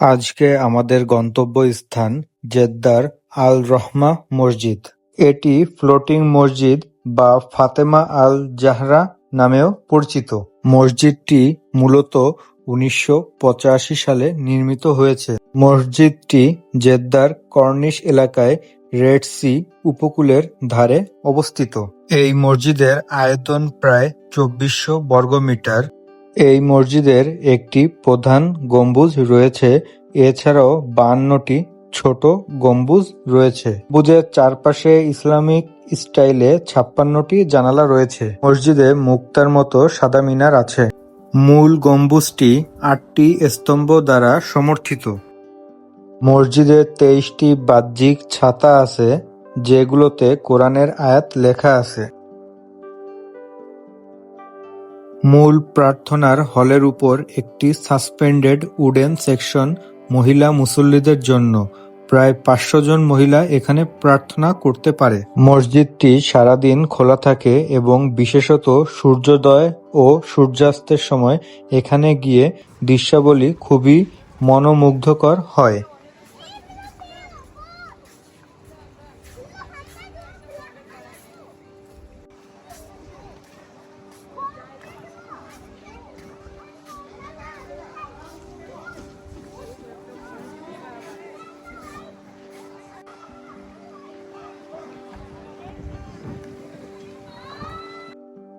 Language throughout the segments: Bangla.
আজকে আমাদের গন্তব্যস্থান জেদ্দার আল-রহমা মসজিদ। এটি ফ্লোটিং মসজিদ বা ফাতেমা আল-জাহরা নামেও পরিচিত। মসজিদটি মূলত উনিশশো পঁচাশি সালে নির্মিত হয়েছে। মসজিদটি জেদ্দার কর্নিশ এলাকায় রেড সি উপকূলের ধারে অবস্থিত। এই মসজিদের আয়তন প্রায় চব্বিশশো বর্গমিটার। এই মসজিদের একটি প্রধান গম্বুজ রয়েছে এছাড়াও বাহান্নটি ছোট গম্বুজ রয়েছে। গম্বুজের চারপাশে ইসলামিক স্টাইলে ছাপ্পান্নটি জানালা রয়েছে। মসজিদে মুক্তার মতো সাদা মিনার আছে। মূল গম্বুজটি আটটি স্তম্ভ দ্বারা সমর্থিত। মসজিদে তেইশটি বাহ্যিক ছাতা আছে, যেগুলোতে কোরআনের আয়াত লেখা আছে। মূল প্রার্থনার হলের উপর একটি সাসপেন্ডেড উডেন সেকশন মহিলা মুসল্লিদের জন্য। প্রায় পাঁচশো জন মহিলা এখানে প্রার্থনা করতে পারে। মসজিদটি সারাদিন খোলা থাকে এবং বিশেষত সূর্যোদয় ও সূর্যাস্তের সময় এখানে গিয়ে দৃশ্যাবলি খুবই মনোমুগ্ধকর হয়।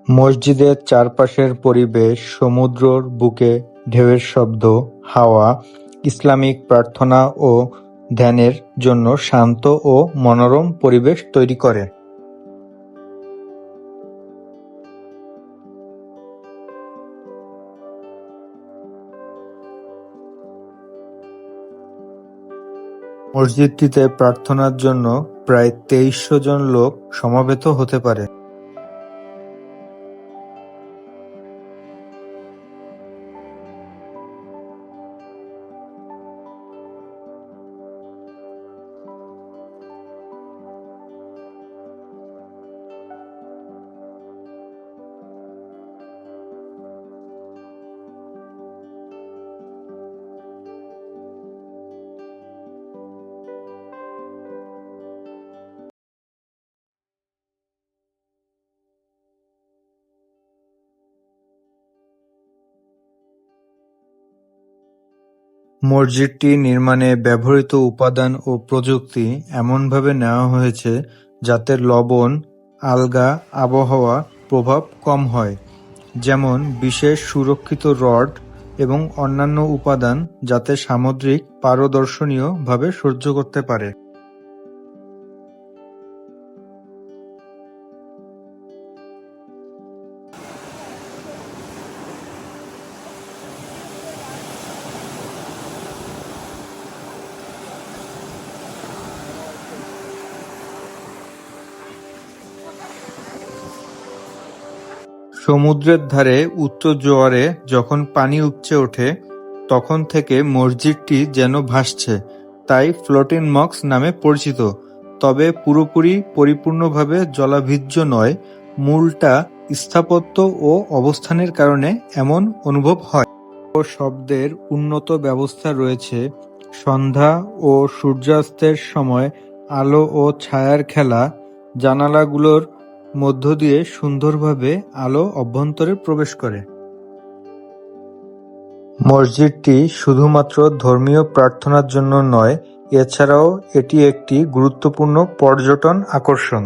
মসজিদের চারপাশের পরিবেশ সমুদ্রর বুকে ঢেউয়ের শব্দ, হাওয়া, ইসলামিক প্রার্থনা ও ধ্যানের জন্য শান্ত ও মনোরম পরিবেশ তৈরি করে। মসজিদটিতে প্রার্থনার জন্য প্রায় তেইশশো জন লোক সমবেত হতে পারে। মসজিদটি নির্মাণে ব্যবহৃত উপাদান ও প্রযুক্তি এমনভাবে নেওয়া হয়েছে যাতে লবণ, আলগা আবহাওয়া প্রভাব কম হয়, যেমন বিশেষ সুরক্ষিত রড এবং অন্যান্য উপাদান যাতে সামুদ্রিক পারদর্শনীয়ভাবে সহ্য করতে পারে। সমুদ্রের ধারে উচ্চ জোয়ারে যখন পানি উপচে ওঠে তখন থেকে মসজিদটি যেন ভাসছে, তাই ফ্লোটিং মস্ক নামে পরিচিত, তবে পুরোপুরি পরিপূর্ণভাবে জলাভিজ্জ নয়, মূলটা স্থাপত্য ও অবস্থানের কারণে এমন অনুভব হয়। ও শব্দের উন্নত ব্যবস্থা রয়েছে, সন্ধ্যা ও সূর্যাস্তের সময় আলো ও ছায়ার খেলা, জানালাগুলোর মধ্য দিয়ে সুন্দরভাবে আলো অভ্যন্তরে প্রবেশ করে। মসজিদটি শুধুমাত্র ধর্মীয় প্রার্থনার জন্য নয়, এছাড়াও এটি একটি গুরুত্বপূর্ণ পর্যটন আকর্ষণ।